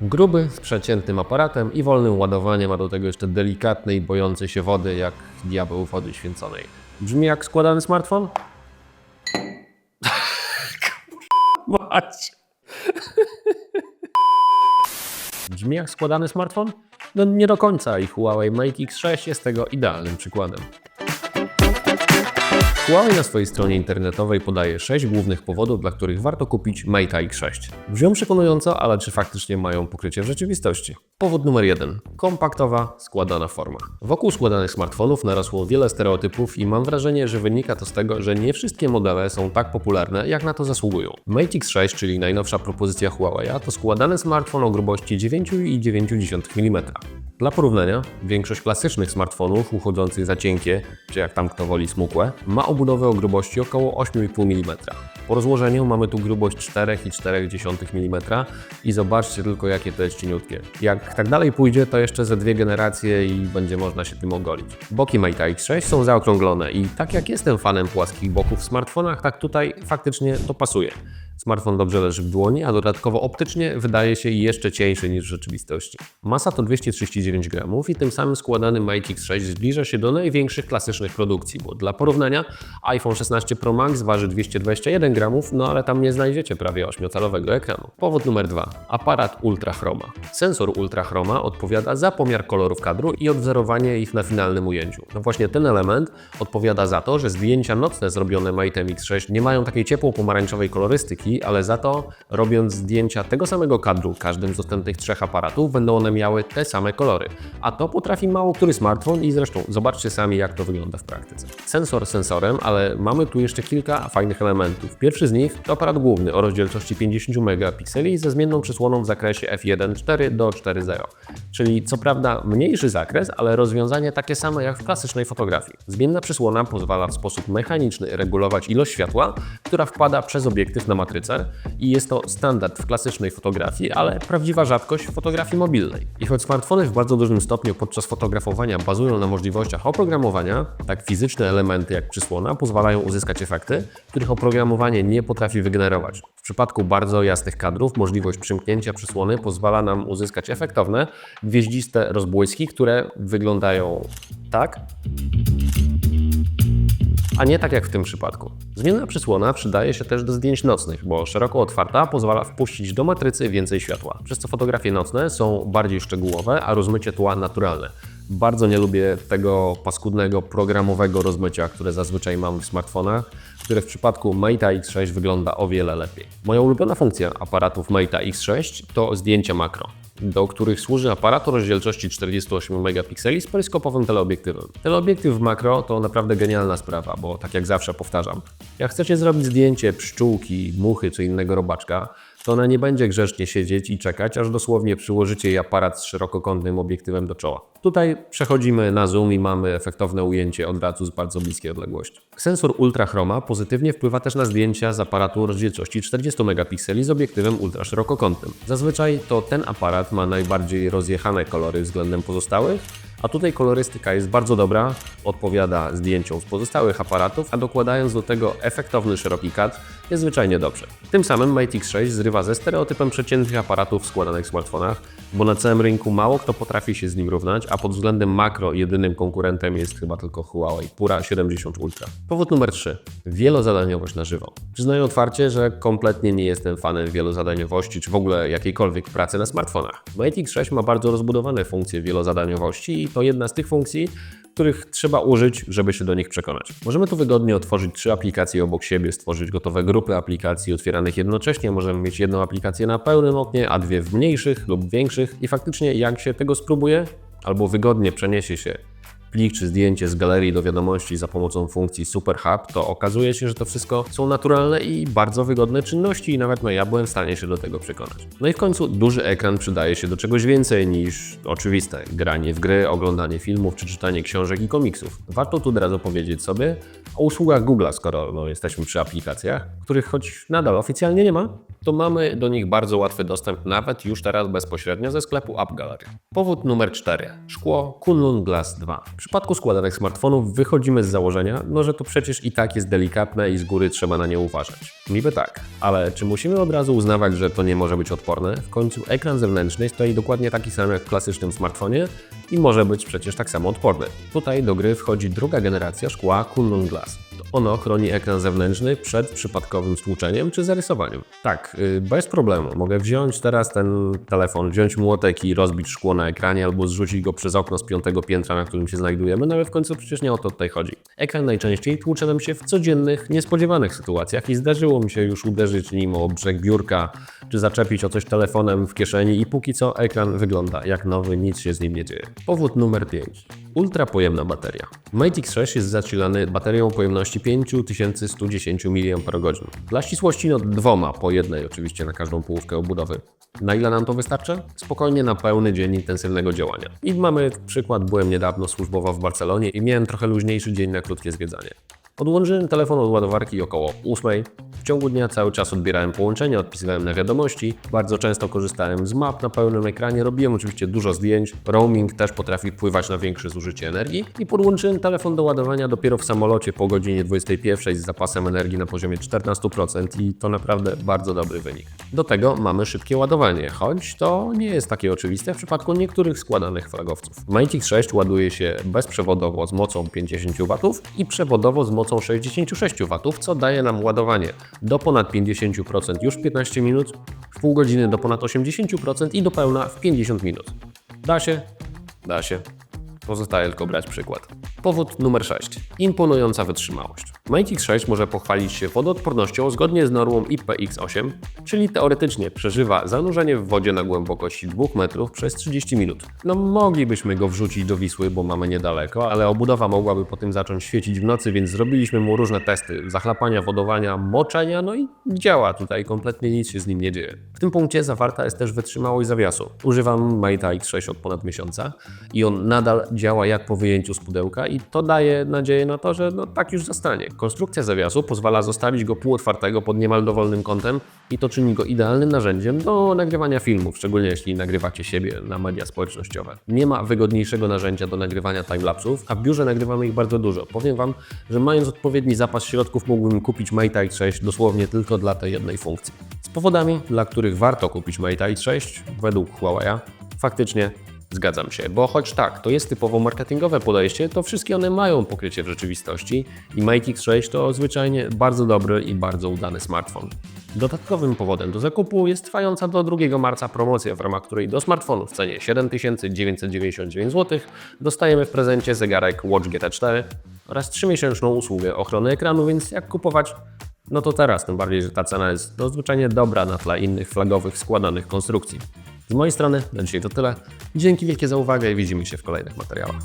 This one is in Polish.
Gruby, z przeciętnym aparatem i wolnym ładowaniem, a do tego jeszcze delikatny i bojący się wody, jak diabeł wody święconej. Brzmi jak składany smartfon? Mać. Brzmi jak składany smartfon? No nie do końca i Huawei Mate X6 jest tego idealnym przykładem. Huawei na swojej stronie internetowej podaje 6 głównych powodów, dla których warto kupić Mate X6. Brzmią przekonująco, ale czy faktycznie mają pokrycie w rzeczywistości? Powód numer 1. Kompaktowa, składana forma. Wokół składanych smartfonów narosło wiele stereotypów i mam wrażenie, że wynika to z tego, że nie wszystkie modele są tak popularne, jak na to zasługują. Mate X6, czyli najnowsza propozycja Huawei, to składany smartfon o grubości 9,9 mm. Dla porównania, większość klasycznych smartfonów uchodzących za cienkie, czy jak tam kto woli smukłe, ma obudowę o grubości około 8,5 mm. Po rozłożeniu mamy tu grubość 4,4 mm i zobaczcie tylko jakie to jest cieniutkie. Jak tak dalej pójdzie, to jeszcze ze dwie generacje i będzie można się tym ogolić. Boki Mate X6 są zaokrąglone i tak jak jestem fanem płaskich boków w smartfonach, tak tutaj faktycznie to pasuje. Smartfon dobrze leży w dłoni, a dodatkowo optycznie wydaje się jeszcze cieńszy niż w rzeczywistości. Masa to 239 gramów i tym samym składany Mate X6 zbliża się do największych klasycznych produkcji, bo dla porównania iPhone 16 Pro Max waży 221 gramów, no ale tam nie znajdziecie prawie 8-calowego ekranu. Powód numer 2. Aparat Ultrachroma. Sensor Ultrachroma odpowiada za pomiar kolorów kadru i odwzorowanie ich na finalnym ujęciu. No właśnie ten element odpowiada za to, że zdjęcia nocne zrobione Mate'em X6 nie mają takiej ciepło-pomarańczowej kolorystyki, ale za to robiąc zdjęcia tego samego kadru każdym z dostępnych trzech aparatów będą one miały te same kolory. A to potrafi mało który smartfon i zresztą zobaczcie sami jak to wygląda w praktyce. Sensor sensorem, ale mamy tu jeszcze kilka fajnych elementów. Pierwszy z nich to aparat główny o rozdzielczości 50 megapikseli ze zmienną przysłoną w zakresie f1.4 do 4.0. Czyli co prawda mniejszy zakres, ale rozwiązanie takie same jak w klasycznej fotografii. Zmienna przysłona pozwala w sposób mechaniczny regulować ilość światła, która wpada przez obiektyw na i jest to standard w klasycznej fotografii, ale prawdziwa rzadkość w fotografii mobilnej. I choć smartfony w bardzo dużym stopniu podczas fotografowania bazują na możliwościach oprogramowania, tak fizyczne elementy jak przysłona pozwalają uzyskać efekty, których oprogramowanie nie potrafi wygenerować. W przypadku bardzo jasnych kadrów możliwość przymknięcia przysłony pozwala nam uzyskać efektowne, gwieździste rozbłyski, które wyglądają tak, a nie tak jak w tym przypadku. Zmienna przysłona przydaje się też do zdjęć nocnych, bo szeroko otwarta pozwala wpuścić do matrycy więcej światła, przez co fotografie nocne są bardziej szczegółowe, a rozmycie tła naturalne. Bardzo nie lubię tego paskudnego programowego rozmycia, które zazwyczaj mam w smartfonach, które w przypadku Mate'a X6 wygląda o wiele lepiej. Moja ulubiona funkcja aparatów Mate'a X6 to zdjęcia makro do których służy aparat o rozdzielczości 48 megapikseli z peryskopowym teleobiektywem. Teleobiektyw w makro to naprawdę genialna sprawa, bo tak jak zawsze powtarzam, jak chcecie zrobić zdjęcie pszczółki, muchy czy innego robaczka, to ona nie będzie grzecznie siedzieć i czekać, aż dosłownie przyłożycie jej aparat z szerokokątnym obiektywem do czoła. Tutaj przechodzimy na zoom i mamy efektowne ujęcie od razu z bardzo bliskiej odległości. Sensor ultrachroma pozytywnie wpływa też na zdjęcia z aparatu rozdzielczości 40 megapikseli z obiektywem ultraszerokokątnym. Zazwyczaj to ten aparat ma najbardziej rozjechane kolory względem pozostałych, a tutaj kolorystyka jest bardzo dobra, odpowiada zdjęciom z pozostałych aparatów, a dokładając do tego efektowny szeroki kadr jest zwyczajnie dobrze. Tym samym Mate X6 zrywa ze stereotypem przeciętnych aparatów w składanych smartfonach, bo na całym rynku mało kto potrafi się z nim równać, a pod względem makro jedynym konkurentem jest chyba tylko Huawei Pura 70 Ultra. Powód numer 3. Wielozadaniowość na żywo. Przyznaję otwarcie, że kompletnie nie jestem fanem wielozadaniowości, czy w ogóle jakiejkolwiek pracy na smartfonach. Mate X6 ma bardzo rozbudowane funkcje wielozadaniowości i to jedna z tych funkcji, których trzeba użyć, żeby się do nich przekonać. Możemy tu wygodnie otworzyć trzy aplikacje obok siebie, stworzyć gotowe grupy aplikacji otwieranych jednocześnie. Możemy mieć jedną aplikację na pełnym oknie, a dwie w mniejszych lub większych. I faktycznie, jak się tego spróbuje, albo wygodnie przeniesie się plik czy zdjęcie z galerii do wiadomości za pomocą funkcji Super Hub, to okazuje się, że to wszystko są naturalne i bardzo wygodne czynności i nawet no, ja byłem w stanie się do tego przekonać. No i w końcu duży ekran przydaje się do czegoś więcej niż oczywiste granie w gry, oglądanie filmów czy czytanie książek i komiksów. Warto tu od razu powiedzieć sobie o usługach Google'a, skoro no, jesteśmy przy aplikacjach, których choć nadal oficjalnie nie ma, to mamy do nich bardzo łatwy dostęp nawet już teraz bezpośrednio ze sklepu App Gallery. Powód numer 4. Szkło Kunlun Glass 2. przypadku składanych smartfonów wychodzimy z założenia, no że to przecież i tak jest delikatne i z góry trzeba na nie uważać. Niby tak, ale czy musimy od razu uznawać, że to nie może być odporne? W końcu ekran zewnętrzny stoi dokładnie taki sam jak w klasycznym smartfonie i może być przecież tak samo odporny. Tutaj do gry wchodzi druga generacja szkła Kunlun Glass. ます Ono chroni ekran zewnętrzny przed przypadkowym stłuczeniem czy zarysowaniem. Tak, yy, bez problemu. Mogę wziąć teraz ten telefon, wziąć młotek i rozbić szkło na ekranie albo zrzucić go przez okno z piątego piętra, na którym się znajdujemy, no ale w końcu przecież nie o to tutaj chodzi. Ekran najczęściej tłucze nam się w codziennych, niespodziewanych sytuacjach i zdarzyło mi się już uderzyć nim o brzeg biurka, czy zaczepić o coś telefonem w kieszeni i póki co ekran wygląda jak nowy, nic się z nim nie dzieje. Powód numer 5. Ultra pojemna bateria. Mate X6 jest zasilany baterią o pojemności 5110 mAh. Dla ścisłości no dwoma, po jednej oczywiście na każdą połówkę obudowy. Na ile nam to wystarcza? Spokojnie na pełny dzień intensywnego działania. I mamy przykład, byłem niedawno służbowo w Barcelonie i miałem trochę luźniejszy dzień na krótkie zwiedzanie. Odłączyłem telefon od ładowarki około 8. Ciągu dnia cały czas odbierałem połączenia, odpisywałem na wiadomości. Bardzo często korzystałem z map na pełnym ekranie, robiłem oczywiście dużo zdjęć. Roaming też potrafi wpływać na większe zużycie energii. I podłączyłem telefon do ładowania dopiero w samolocie po godzinie 21 z zapasem energii na poziomie 14% i to naprawdę bardzo dobry wynik. Do tego mamy szybkie ładowanie, choć to nie jest takie oczywiste w przypadku niektórych składanych flagowców. Matic 6 ładuje się bezprzewodowo z mocą 50 W i przewodowo z mocą 66 W, co daje nam ładowanie do ponad 50% już w 15 minut, w pół godziny do ponad 80% i do pełna w 50 minut. Da się? Da się. Pozostaje tylko brać przykład. Powód numer 6. Imponująca wytrzymałość. Matic 6 może pochwalić się wodoodpornością zgodnie z normą IPX8, czyli teoretycznie przeżywa zanurzenie w wodzie na głębokości 2 metrów przez 30 minut. No moglibyśmy go wrzucić do Wisły, bo mamy niedaleko, ale obudowa mogłaby po tym zacząć świecić w nocy, więc zrobiliśmy mu różne testy zachlapania, wodowania, moczenia, no i działa tutaj, kompletnie nic się z nim nie dzieje. W tym punkcie zawarta jest też wytrzymałość zawiasu. Używam Maita X6 od ponad miesiąca i on nadal działa jak po wyjęciu z pudełka i to daje nadzieję na to, że no tak już zostanie. Konstrukcja zawiasu pozwala zostawić go półotwartego pod niemal dowolnym kątem i to czyni go idealnym narzędziem do nagrywania filmów, szczególnie jeśli nagrywacie siebie na media społecznościowe. Nie ma wygodniejszego narzędzia do nagrywania timelapsów, a w biurze nagrywamy ich bardzo dużo. Powiem Wam, że mając odpowiedni zapas środków mógłbym kupić Mate X6 dosłownie tylko dla tej jednej funkcji. Z powodami, dla których warto kupić Mate X6, według Huawei'a, faktycznie Zgadzam się, bo choć tak, to jest typowo marketingowe podejście, to wszystkie one mają pokrycie w rzeczywistości i Mate X6 to zwyczajnie bardzo dobry i bardzo udany smartfon. Dodatkowym powodem do zakupu jest trwająca do 2 marca promocja, w ramach której do smartfonu w cenie 7999 zł dostajemy w prezencie zegarek Watch GT4 oraz 3-miesięczną usługę ochrony ekranu, więc jak kupować? No to teraz, tym bardziej, że ta cena jest no, zwyczajnie dobra na tle innych flagowych składanych konstrukcji. Z mojej strony na dzisiaj to tyle. Dzięki wielkie za uwagę i widzimy się w kolejnych materiałach.